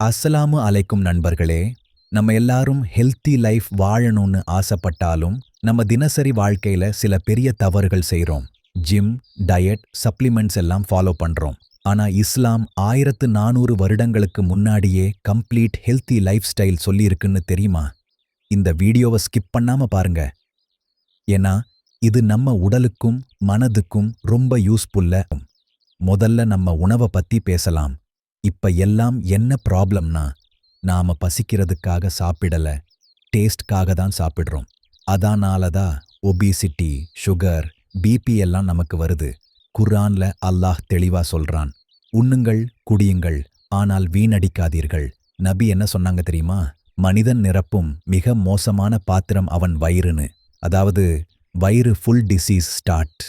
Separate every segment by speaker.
Speaker 1: அஸ்ஸலாமு அலைக்கும் நண்பர்களே நம்ம எல்லாரும் ஹெல்த்தி லைஃப் வாழணும்னு ஆசைப்பட்டாலும் நம்ம தினசரி வாழ்க்கையில சில பெரிய தவறுகள் செய்கிறோம் ஜிம் டயட் சப்ளிமெண்ட்ஸ் எல்லாம் ஃபாலோ பண்றோம். ஆனா இஸ்லாம் ஆயிரத்து நானூறு வருடங்களுக்கு முன்னாடியே கம்ப்ளீட் ஹெல்த்தி லைஃப் ஸ்டைல் சொல்லியிருக்குன்னு தெரியுமா? இந்த வீடியோவை ஸ்கிப் பண்ணாம பாருங்க. ஏன்னா இது நம்ம உடலுக்கும் மனதுக்கும் ரொம்ப யூஸ்ஃபுல்ல முதல்ல நம்ம உணவை பத்தி பேசலாம். இப்ப எல்லாம் என்ன ப்ராப்ளம்னா நாம பசிக்கிறதுக்காக சாப்பிடல டேஸ்ட்காக தான் சாப்பிடுறோம். அதனால தான் ஒபிசிட்டி சுகர் பிபி எல்லாம் நமக்கு வருது. குர்ஆன்ல அல்லாஹ் தெளிவா சொல்றான் உண்ணுங்கள் குடியுங்கள் ஆனால் வீணடிக்காதீர்கள். நபி என்ன சொன்னாங்க தெரியுமா? மனிதன் நிரப்பும் மிக மோசமான பாத்திரம் அவன் வயிறுன்னு. அதாவது வயிறு ஃபுல் டிசீஸ் ஸ்டார்ட்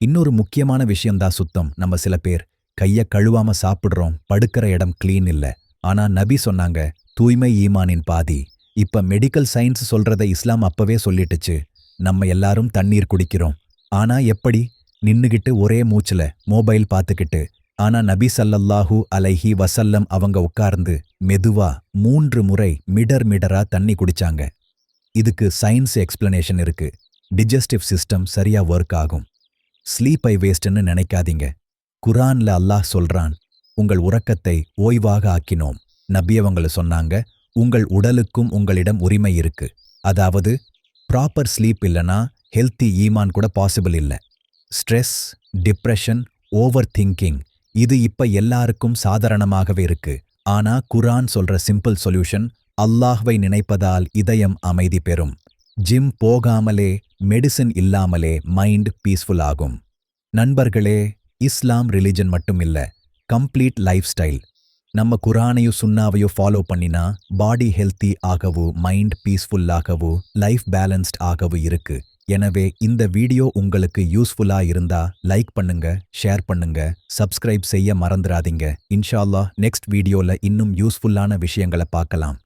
Speaker 1: இன்னொரு முக்கியமான விஷயம்தான் சுத்தம் நம்ம சில பேர். கைய கழுவாம சாப்பிடுறோம் படுக்கிற இடம் கிளீன் இல்ல. ஆனா நபி சொன்னாங்க தூய்மை ஈமானின் பாதி. இப்ப மெடிக்கல் சயின்ஸ் சொல்றத இஸ்லாம் அப்பவே சொல்லிட்டுச்சு. நம்ம எல்லாரும் தண்ணீர் குடிக்கிறோம். ஆனா எப்படி? நின்னுகிட்டு ஒரே மூச்சுல மொபைல் பார்த்துக்கிட்டு. ஆனா நபி சல்லல்லாஹு அலைஹி வசல்லம் அவங்க உட்கார்ந்து மெதுவா மூன்று முறை மிடர் மிடரா தண்ணி குடிச்சாங்க. இதுக்கு சயின்ஸ் எக்ஸ்பிளனேஷன் இருக்கு. டிஜஸ்டிவ் சிஸ்டம் சரியா ஒர்க் ஆகும். ஸ்லீப் ஐ வேஸ்ட்னு நினைக்காதீங்க. குரான்ல அல்லாஹ் சொல்றான் உங்கள் உறக்கத்தை ஓய்வாக ஆக்கினோம். நபி சொன்னாங்க உங்கள் உடலுக்கும் உங்களிடம் உரிமை இருக்கு. அதாவது ப்ராப்பர் ஸ்லீப் இல்லனா ஹெல்த்தி ஈமான் கூட பாசிபிள் இல்ல. ஸ்ட்ரெஸ் டிப்ரெஷன் ஓவர் திங்கிங் இது இப்ப எல்லாருக்கும் சாதாரணமாகவே இருக்கு. ஆனா குரான் சொல்ற சிம்பிள் சொல்யூஷன் அல்லாஹ்வை நினைப்பதால் இதயம் அமைதி பெறும். ஜிம் போகாமலே மெடிசின் இல்லாமலே மைண்ட் பீஸ்ஃபுல் ஆகும். நண்பர்களே இஸ்லாம் ரிலிஜன் மட்டும் இல்லை கம்ப்ளீட் லைஃப் ஸ்டைல். நம்ம குரானையோ சுண்ணாவையோ ஃபாலோ பண்ணினா பாடி ஹெல்த்தி ஆகவோ மைண்ட் பீஸ்ஃபுல்லாகவோ லைஃப் பேலன்ஸ்ட் ஆகவோ இருக்கு. எனவே இந்த வீடியோ உங்களுக்கு யூஸ்ஃபுல்லா இருந்தா லைக் பண்ணுங்க ஷேர் பண்ணுங்க சப்ஸ்கிரைப் செய்ய மறந்துடாதீங்க. இன்ஷால்லா நெக்ஸ்ட் வீடியோல இன்னும் யூஸ்ஃபுல்லான விஷயங்களை பார்க்கலாம்.